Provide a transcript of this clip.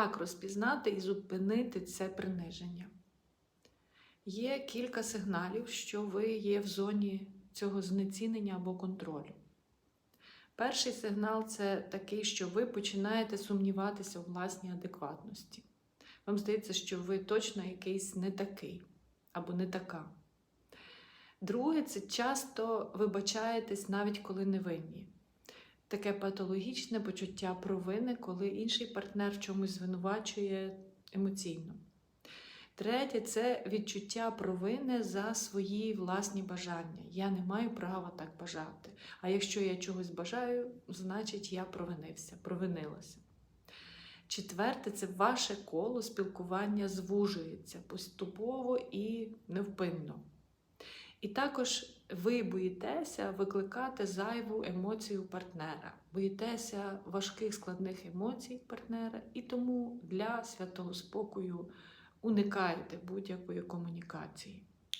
Як розпізнати і зупинити це приниження? Є кілька сигналів, що ви є в зоні цього знецінення або контролю. Перший сигнал це такий, що ви починаєте сумніватися у власній адекватності. Вам здається, що ви точно якийсь не такий або не така. Друге, це часто вибачаєтесь навіть коли не винні. Таке патологічне почуття провини, коли інший партнер в чомусь звинувачує емоційно. Третє це відчуття провини за свої власні бажання. Я не маю права так бажати. А якщо я чогось бажаю, значить я провинився, провинилася. Четверте це ваше коло спілкування звужується поступово і невпинно. І також ви боїтеся викликати зайву емоцію партнера, боїтеся важких складних емоцій партнера, і тому для святого спокою уникаєте будь-якої комунікації.